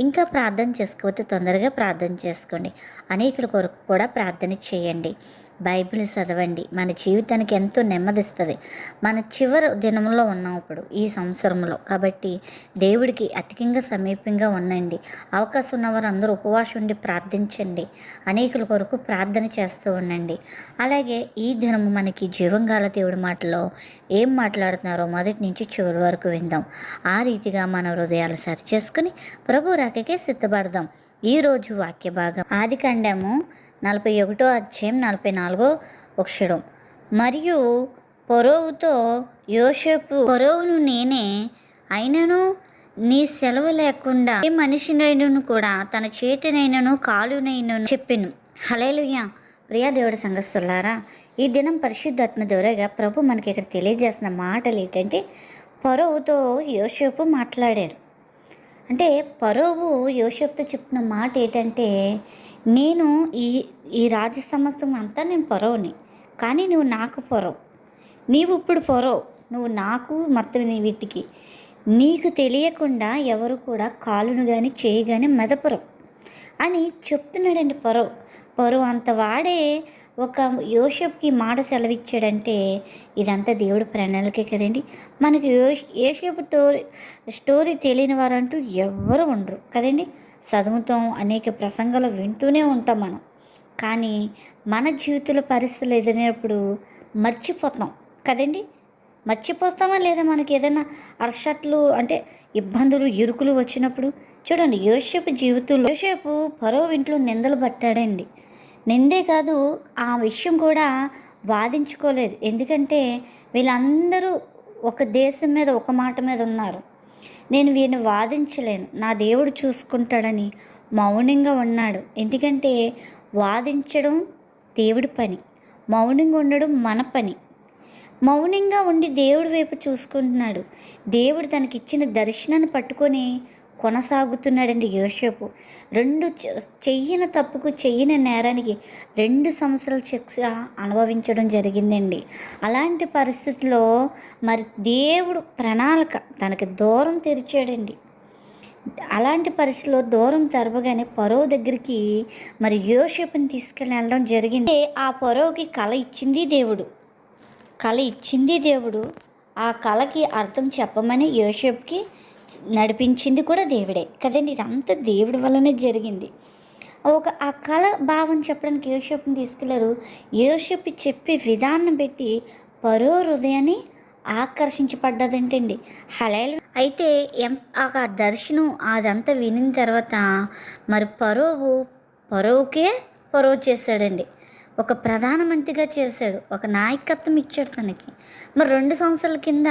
ఇంకా ప్రార్థన చేసుకోకపోతే తొందరగా ప్రార్థన చేసుకోండి. అనేకుల కొరకు కూడా ప్రార్థన చేయండి. బైబిల్ చదవండి. మన జీవితానికి ఎంతో నెమ్మదిస్తుంది. మన చివరి దినంలో ఉన్నాం ఇప్పుడు ఈ సంవత్సరంలో. కాబట్టి దేవుడికి అతికంగా సమీపంగా ఉండండి. అవకాశం ఉన్నవారు అందరూ ఉపవాసం ఉండి ప్రార్థించండి. అనేకుల కొరకు ప్రార్థన చేస్తూ ఉండండి. అలాగే ఈ దినము మనకి జీవంగాల దేవుడి మాటలో ఏం మాట్లాడుతున్నారో మొదటి నుంచి చివరి వరకు విందాం. ఆ రీతిగా మన హృదయాలు సరి చేసుకుని ప్రభు రాకకే సిద్ధపడదాం. ఈరోజు వాక్య భాగం. ఆది కాండము నలభై ఒకటో అధ్యాయం నలభై నాలుగో అక్షరం. మరియు పొరోవుతో యోసేపు పొరోవును నేనే అయినను నీ సెలవు లేకుండా ఏ మనిషినైనను కూడా తన చేతినైనను కాలునైనను చెప్పిను. హలేలుయ్యా ప్రియా దేవుడి సంఘస్థులారా ఈ దినం పరిశుద్ధాత్మ ద్వారాగా ప్రభు మనకి ఇక్కడ తెలియజేస్తున్న మాటలు ఏంటంటే పొరవుతో యోసేపు మాట్లాడారు. అంటే పరోవు యోషప్తో చెప్తున్న మాట ఏంటంటే నేను ఈ ఈ రాజ్య సమస్తం అంతా నేను పొరవుని కానీ నువ్వు నాకు పొరవు నీవు ఇప్పుడు పొరవు నువ్వు నాకు మొత్తం నీ వీటికి. నీకు తెలియకుండా ఎవరు కూడా కాలును కానీ చేయి కానీ మెదపరు. అని చెప్తున్నాడండి పొరవు పొరవు అంత వాడే ఒక యోషప్కి మాట సెలవిచ్చాడంటే ఇదంతా దేవుడి ప్రణాళికే కదండి. మనకి యోష్ యోషపుతో స్టోరీ తెలియని వారంటూ ఎవ్వరు ఉండరు కదండి. చదువుతాం అనేక ప్రసంగాలు వింటూనే ఉంటాం మనం. కానీ మన జీవితంలో పరిస్థితులు ఎదురైనప్పుడు మర్చిపోతాం కదండి. మర్చిపోతామా లేదా మనకి ఏదైనా అర్షట్లు అంటే ఇబ్బందులు ఇరుకులు వచ్చినప్పుడు? చూడండి యోసేపు జీవితంలో యోసేపు పరో ఇంట్లో నిందలు పట్టాడండి. నిందే కాదు ఆ విషయం కూడా వాదించుకోలేదు. ఎందుకంటే వీళ్ళందరూ ఒక దేశం మీద ఒక మాట మీద ఉన్నారు. నేను వీరిని వాదించలేను. నా దేవుడు చూసుకుంటాడని మౌనంగా ఉన్నాడు. ఎందుకంటే వాదించడం దేవుడి పని. మౌనంగా ఉండడం మన పని. మౌనంగా ఉండి దేవుడి వైపు చూసుకుంటున్నాడు. దేవుడు తనకిచ్చిన దర్శనాన్ని పట్టుకొని కొనసాగుతున్నాడండి యోషపు రెండు చెయ్యిన తప్పుకు చెయ్యిన నేరానికి రెండు సంవత్సరాల శిక్ష అనుభవించడం జరిగిందండి. అలాంటి పరిస్థితిలో మరి దేవుడు ప్రణాళిక తనకి దూరం తెరిచాడండి. అలాంటి పరిస్థితిలో దూరం తెరవగానే పరవ దగ్గరికి మరి యోషపుని తీసుకెళ్ళి వెళ్ళడం జరిగింది. ఆ పరోకి కళ ఇచ్చింది దేవుడు. కళ ఇచ్చింది దేవుడు. ఆ కళకి అర్థం చెప్పమని యోషప్కి నడిపించింది కూడా దేవుడే. కదండి ఇదంతా దేవుడి వల్లనే జరిగింది. ఒక ఆ కళ భావం చెప్పడానికి యోషప్ని తీసుకెళ్ళారు. యోషప్ చెప్పే విధానం పెట్టి పరో హృదయాన్ని ఆకర్షించబడ్డదంటండి. హలేలు అయితే ఎం ఆ దర్శనం అదంతా వినిన తర్వాత మరి పరోవు పరోకే పరోవు చేశాడండి. ఒక ప్రధానమంత్రిగా చేశాడు. ఒక నాయకత్వం ఇచ్చాడు తనకి. మరి రెండు సంవత్సరాల కింద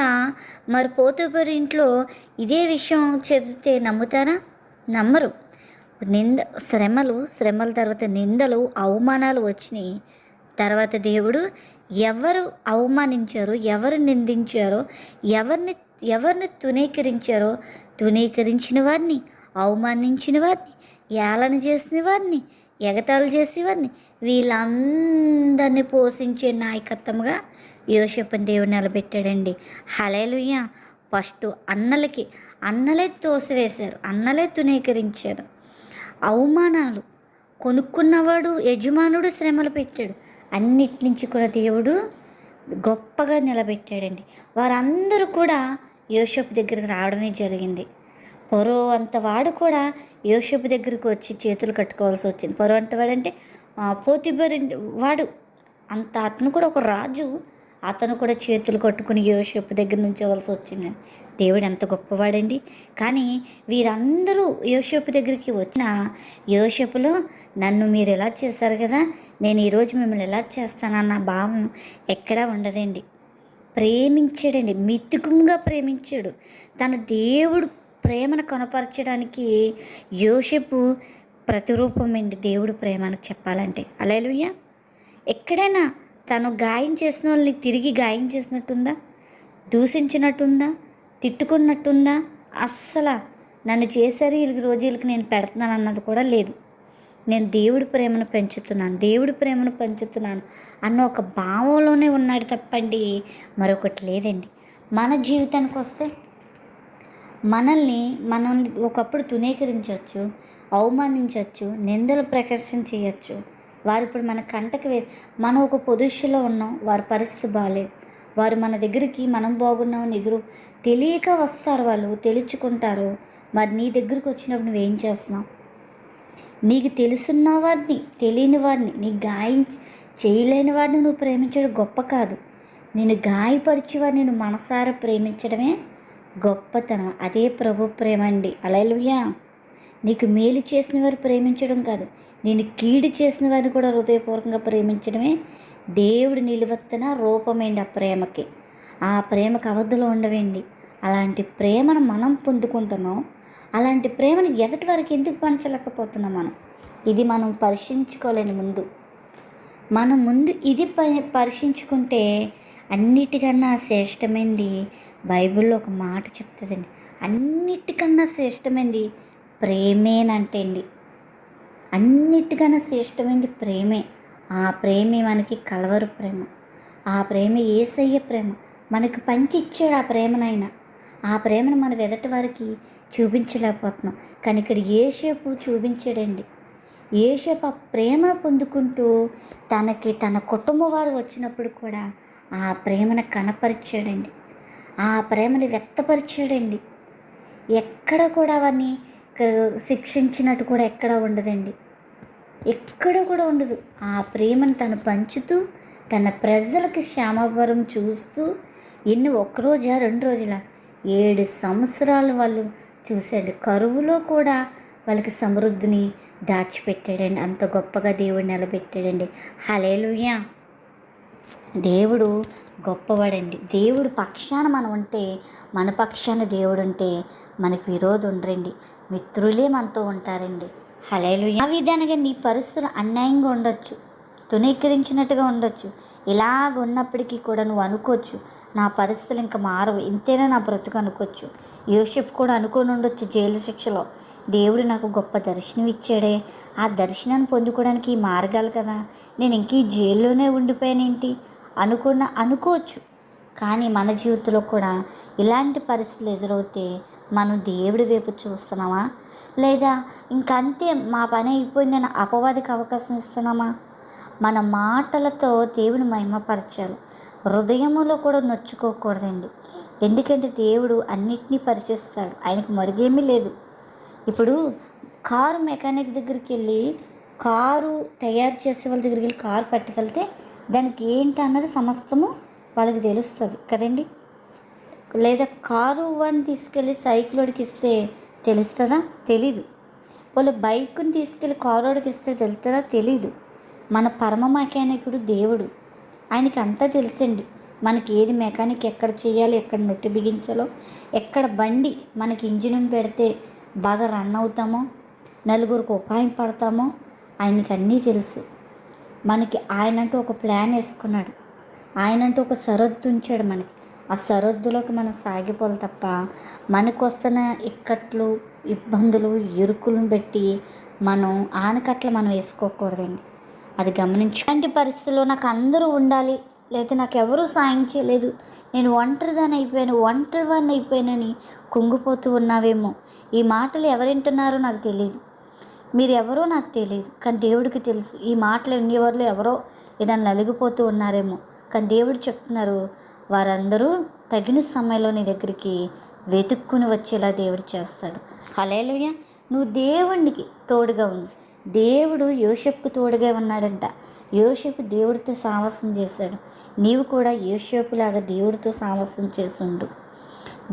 మరి పోతుపరి ఇంట్లో ఇదే విషయం చెబితే నమ్ముతారా? నమ్మరు. నింద శ్రమలు శ్రమల తర్వాత నిందలు అవమానాలు వచ్చినాయి. తర్వాత దేవుడు ఎవరు అవమానించారో ఎవరు నిందించారో ఎవరిని ఎవరిని తునీకరించారో తునీకరించిన వారిని అవమానించిన వారిని ఏళన చేసిన వారిని ఎగతాళి చేసేవారిని వీళ్ళందరినీ పోషించే నాయకత్వంగా యోషపని దేవుడు నిలబెట్టాడండి. హలేలుయ్య ఫస్ట్ అన్నలకి అన్నలే తోసివేశారు అన్నలే తునీకరించారు అవమానాలు. కొనుక్కున్నవాడు యజమానుడు శ్రమలు పెట్టాడు. అన్నిటి నుంచి కూడా దేవుడు గొప్పగా నిలబెట్టాడండి. వారందరూ కూడా యోషపు దగ్గరికి రావడమే జరిగింది. పొరో అంతవాడు కూడా యోషపు దగ్గరికి వచ్చి చేతులు కట్టుకోవాల్సి వచ్చింది. పొరో అంతవాడంటే పోతిబరి వాడు అంత అతను కూడా ఒక రాజు అతను కూడా చేతులు కట్టుకుని యోషపు దగ్గర నుంచోవలసి వచ్చింది. దేవుడు ఎంత గొప్పవాడండి. కానీ వీరందరూ యోషపు దగ్గరికి వచ్చిన యోషపులో నన్ను మీరు ఎలా చేశారు కదా నేను ఈరోజు మిమ్మల్ని ఎలా చేస్తానన్న భావం ఎక్కడా ఉండదండి. ప్రేమించాడండి. మితుకుగా ప్రేమించాడు. తన దేవుడు ప్రేమను కనపరచడానికి యోషపు ప్రతిరూపం అండి దేవుడు ప్రేమను చెప్పాలంటే. అలెలుయ్య ఎక్కడైనా తను గాయం చేసిన వాళ్ళని తిరిగి గాయం చేసినట్టుందా? దూషించినట్టుందా? తిట్టుకున్నట్టుందా? అస్సలు నన్ను చేశారు ఈ రోజులకి నేను పెడుతున్నాను అన్నది కూడా లేదు. నేను దేవుడి ప్రేమను పెంచుతున్నాను దేవుడి ప్రేమను పెంచుతున్నాను అన్న ఒక భావంలోనే ఉన్నాడు తప్పండి మరొకటి లేదండి. మన జీవితానికి వస్తే మనల్ని మనల్ని ఒకప్పుడు తునీకరించవచ్చు అవమానించవచ్చు నిందలు ప్రకర్షణ చేయొచ్చు. వారు ఇప్పుడు మన కంటకి వే మనం ఒక పొజిషన్లో ఉన్నాం వారి పరిస్థితి బాగాలేదు వారు మన దగ్గరికి మనం బాగున్నామని ఎదురు తెలియక వస్తారు వాళ్ళు తెలుసుకుంటారు. మరి నీ దగ్గరికి వచ్చినప్పుడు నువ్వేం చేస్తున్నావు? నీకు తెలుసున్న వారిని తెలియని వారిని నీకు గాయం చేయలేని వారిని నువ్వు ప్రేమించడం గొప్ప కాదు. నేను గాయపరిచి వారిని నువ్వు మనసారా ప్రేమించడమే గొప్పతనం. అదే ప్రభు ప్రేమ అండి అలలుయా నీకు మేలు చేసిన వారు ప్రేమించడం కాదు. నేను కీడు చేసిన వారిని కూడా హృదయపూర్వకంగా ప్రేమించడమే దేవుడి నిలువెత్తన రూపమైంది ఆ ప్రేమకి. ఆ ప్రేమకు అవధులు ఉండవండి అలాంటి ప్రేమను మనం పొందుకుంటున్నాం. అలాంటి ప్రేమను ఎదటి వరకు ఎందుకు పంచలేకపోతున్నాం మనం? ఇది మనం పరిశీలించుకోలేని ముందు. మనం ముందు ఇది పరిశీలించుకుంటే అన్నిటికన్నా శ్రేష్టమైంది బైబిల్లో ఒక మాట చెప్తుందండి. అన్నిటికన్నా శ్రేష్టమైంది ప్రేమేనంటే అండి అన్నిటికన్నా శ్రేష్టమైంది ప్రేమే. ఆ ప్రేమే మనకి కలవరు ప్రేమ. ఆ ప్రేమ ఏసయ్య ప్రేమ. మనకు పంచిచ్చాడు ఆ ప్రేమనైనా. ఆ ప్రేమను మన ఎదటి వారికి చూపించలేకపోతున్నాం. కానీ ఇక్కడ ఏషేపు చూపించాడండి. ఏషేపు ఆ ప్రేమను పొందుకుంటూ తనకి తన కుటుంబం వారు వచ్చినప్పుడు కూడా ఆ ప్రేమను కనపరిచాడండి. ఆ ప్రేమను వ్యక్తపరిచాడండి. ఎక్కడ కూడా అవన్నీ శిక్షించినట్టు కూడా ఎక్కడ ఉండదండి. ఎక్కడ కూడా ఉండదు. ఆ ప్రేమను తను పంచుతూ తన ప్రజలకి శ్యామవరం చూస్తూ ఎన్ని ఒక్క రోజా రెండు రోజుల ఏడు సంవత్సరాలు వాళ్ళు చూశాడు. కరువులో కూడా వాళ్ళకి సమృద్ధిని దాచిపెట్టాడండి. అంత గొప్పగా దేవుడు నిలబెట్టాడండి. హలేలుయా దేవుడు గొప్పవాడండి. దేవుడు పక్షాన మనం ఉంటే మన పక్షాన దేవుడు ఉంటే మనకు విరోధం ఉండరండి. మిత్రులే మనతో ఉంటారండి. హలేలు ఆ విధానంగా నీ పరిస్థితులు అన్యాయంగా ఉండొచ్చు. తునీకరించినట్టుగా ఉండొచ్చు. ఇలాగ ఉన్నప్పటికీ కూడా నువ్వు అనుకోవచ్చు నా పరిస్థితులు ఇంకా మారవు. ఇంతేనా నా బ్రతుకు అనుకోవచ్చు. యోషిప్ కూడా అనుకుని ఉండొచ్చు జైలు శిక్షలో. దేవుడు నాకు గొప్ప దర్శనం ఇచ్చాడే. ఆ దర్శనాన్ని పొందుకోవడానికి ఈ మార్గాలు కదా. నేను ఇంక ఈ జైల్లోనే ఉండిపోయానేంటి? అనుకున్న అనుకోవచ్చు. కానీ మన జీవితంలో కూడా ఇలాంటి పరిస్థితులు ఎదురవుతే మనం దేవుడి వైపు చూస్తున్నామా? లేదా ఇంకంతే మా పని అయిపోయిందని అపవాదికి అవకాశం ఇస్తున్నామా? మన మాటలతో దేవుని మహిమపరచాలి. హృదయములో కూడా నొచ్చుకోకూడదండి. ఎందుకంటే దేవుడు అన్నిటినీ పరిచేస్తాడు. ఆయనకు మరుగేమీ లేదు. ఇప్పుడు కారు మెకానిక్ దగ్గరికి వెళ్ళి కారు తయారు చేసే వాళ్ళ దగ్గరికి వెళ్ళి కారు పట్టుకెళ్తే దానికి ఏంటి అన్నది సమస్తము వాళ్ళకి తెలుస్తుంది కదండి? లేదా కారు వన్ తీసుకెళ్ళి సైకిలోడికి ఇస్తే తెలుస్తుందా? తెలీదు. వాళ్ళు బైక్ని తీసుకెళ్ళి కారు వాడికి ఇస్తే తెలుస్తుందా? తెలీదు. మన పరమ మెకానికుడు దేవుడు. ఆయనకి అంతా తెలుసండి. మనకి ఏది మెకానిక్ ఎక్కడ చేయాలి ఎక్కడ నొట్టి బిగించాలో ఎక్కడ బండి మనకి ఇంజిన్ పెడితే బాగా రన్ అవుతామో నలుగురికి ఉపాయం పడతామో ఆయనకి అన్నీ తెలుసు. మనకి ఆయనంటూ ఒక ప్లాన్ వేసుకున్నాడు. ఆయనంటూ ఒక సరద్దు ఉంచాడు మనకి. ఆ సరద్దులోకి మనం సాగిపోవాలి తప్ప మనకు వస్తున్న ఇక్కట్లు ఇబ్బందులు ఇరుకులను బట్టి మనం ఆనకట్ల మనం వేసుకోకూడదండి. అది గమనించు. అలాంటి పరిస్థితుల్లో నాకు అందరూ ఉండాలి. లేదా నాకు ఎవరూ సాయం చేయలేదు. నేను ఒంటరిదాన్ని అయిపోయాను. ఒంటరి వాడిని అయిపోయానని కుంగిపోతూ ఉన్నావేమో. ఈ మాటలు ఎవరింటున్నారో నాకు తెలియదు మీరెవరో నాకు తెలియదు కానీ దేవుడికి తెలుసు. ఈ మాటలు వినేవాళ్ళు ఎవరో ఏదైనా నలిగిపోతూ ఉన్నారేమో. కానీ దేవుడు చెప్తున్నారు వారందరూ తగిన సమయంలో నీ దగ్గరికి వెతుక్కుని వచ్చేలా దేవుడు చేస్తాడు. హలేలుయ నువ్వు దేవునికి తోడుగా ఉంది దేవుడు యోషప్కు తోడుగా ఉన్నాడంట. యోసేపు దేవుడితో సాహసం చేశాడు. నీవు కూడా యోసేపులాగా దేవుడితో సాహసం చేస్తుండు.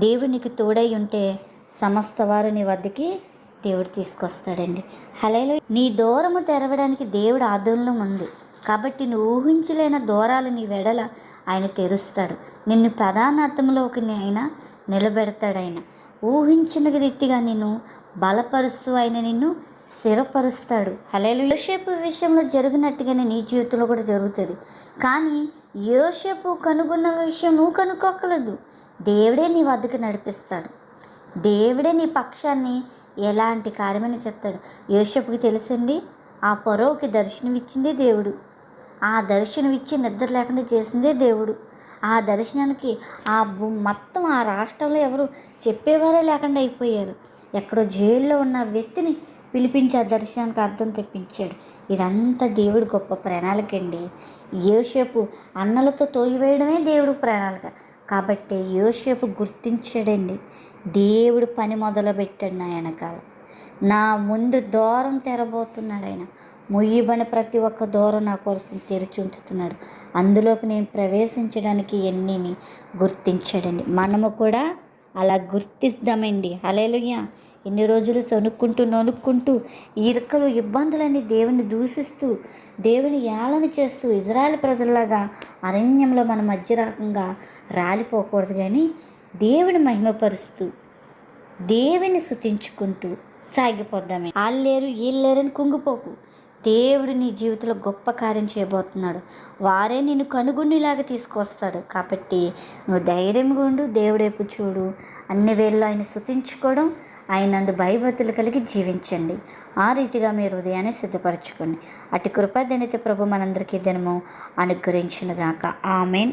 దేవునికి తోడై ఉంటే సమస్త వారు నీ వద్దకి దేవుడు తీసుకొస్తాడండి. హలేలో నీ దూరము తెరవడానికి దేవుడు ఆదోళన ఉంది. కాబట్టి నువ్వు ఊహించలేని దూరాలు నీ వెడల ఆయన తెరుస్తాడు. నిన్ను ప్రధానార్థంలోకి ఆయన నిలబెడతాడు ఆయన ఊహించిన రీతిగా నిన్ను బలపరుస్తూ ఆయన నిన్ను స్థిరపరుస్తాడు. హలేలు యోసేపు విషయంలో జరిగినట్టుగానే నీ జీవితంలో కూడా జరుగుతుంది. కానీ యోసేపు కనుగొన్న విషయం నువ్వు కనుక్కోకలేదు. దేవుడే నీ వద్దకు నడిపిస్తాడు. దేవుడే నీ పక్షాన్ని ఎలాంటి కార్యమని చెప్తాడు? యోషపుకి తెలిసింది ఆ పొరవుకి దర్శనం దేవుడు. ఆ దర్శనం ఇచ్చి నిద్ర లేకుండా చేసిందే దేవుడు. ఆ దర్శనానికి ఆ మొత్తం ఆ రాష్ట్రంలో ఎవరు చెప్పేవారే లేకుండా అయిపోయారు. ఎక్కడో జైల్లో ఉన్న వ్యక్తిని పిలిపించి ఆ దర్శనానికి అర్థం తెప్పించాడు. ఇదంతా దేవుడి గొప్ప ప్రణాళిక అండి యోసేపు అన్నలతో తోయివేయడమే దేవుడు ప్రణాళిక. కాబట్టి యోసేపు గుర్తించాడండి. దేవుడు పని మొదలుపెట్టాడు నా వెనకాల. నా ముందు దూరం తెరబోతున్నాడు ఆయన. ముయ్యబని ప్రతి ఒక్క దూరం నా కోసం తెరిచి ఉంచుతున్నాడు. అందులోకి నేను ప్రవేశించడానికి ఎన్నిని గుర్తించాడండి. మనము కూడా అలా గుర్తిస్తామండి. హలేలుయ్య ఎన్ని రోజులు సొనుక్కుంటూ నొనుక్కుంటూ ఇరుకలు ఇబ్బందులన్నీ దేవుని దూషిస్తూ దేవుని ఏళన చేస్తూ ఇజ్రాయెల్ ప్రజల్లాగా అరణ్యంలో మన మధ్య రకంగా రాలిపోకూడదు కానీ దేవుని మహిమపరుస్తూ దేవుని శుతించుకుంటూ సాగిపోద్దామే వాళ్ళు లేరు వీళ్ళు లేరని కుంగిపోకు. దేవుడు నీ జీవితంలో గొప్ప కార్యం చేయబోతున్నాడు. వారే నిన్ను కనుగొనిలాగా తీసుకొస్తాడు కాబట్టి నువ్వు ధైర్యంగా ఉండు దేవుడేపు చూడు. అన్ని వేళ్ళు ఆయన శుతించుకోవడం ఆయన అందు భయభక్తులు కలిగి జీవించండి. ఆ రీతిగా మీరు హృదయాన్ని సిద్ధపరచుకోండి. అటు కృప దినిత ప్రభు మనందరికీ దినము అనుగ్రహించునుగాక. ఆమెన్.